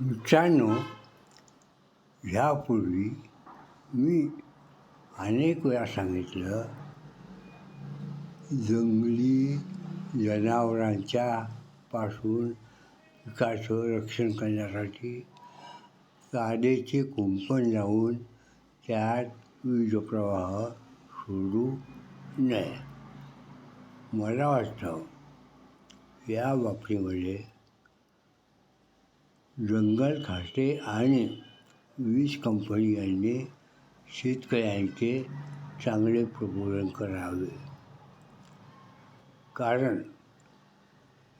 मित्रांनो ह्यापूर्वी मी अनेक वेळा सांगितलं जंगली जनावरांच्या पासून पिकाचं रक्षण करण्यासाठी कादेचे कुंपण लावून त्यात वीज प्रवाह सोडू नये. मला वाटतं या बाबतीमध्ये जंगल खाते आणि वीज कंपनी यांनी शेतकऱ्यांचे चांगले प्रबोधन करावे. कारण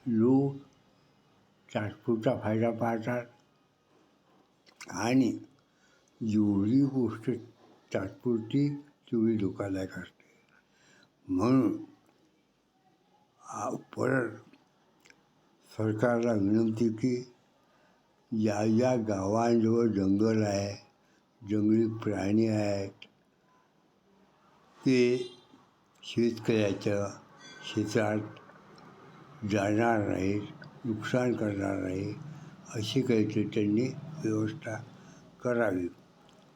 लोक तात्पुरता फायदा पाहतात आणि जेवढी गोष्ट तात्पुरती तेवढी धोकादायक असते. म्हणून परत सरकारला विनंती की ज्या ज्या गावांजवळ जंगल आहे जंगली प्राणी आहेत. ते शेतकऱ्याच्या शेतात जाणार नाहीत नुकसान करणार नाही अशी काहीतरी त्यांनी व्यवस्था करावी.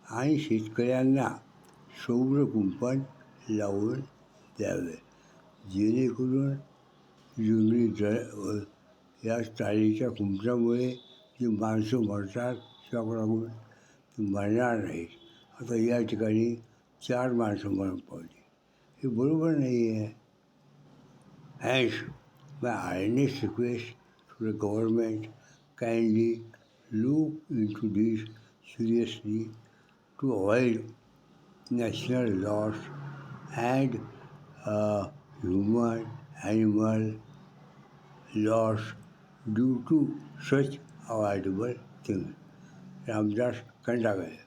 आणि शेतकऱ्यांना सौर कुंपण लावून द्यावे. जेणेकरून जंगली ज या चाळीच्या कुंपणामुळे जी माणसं मरतात शॉक लागून ती मरणार नाहीत आता या ठिकाणी चार माणसं मरण पावली हे बरोबर नाही आहे Hence, my earnest request to the government kindly look into this seriously to avoid national loss and uh, human animal loss due to such avoidable thing Ramdas Khandagale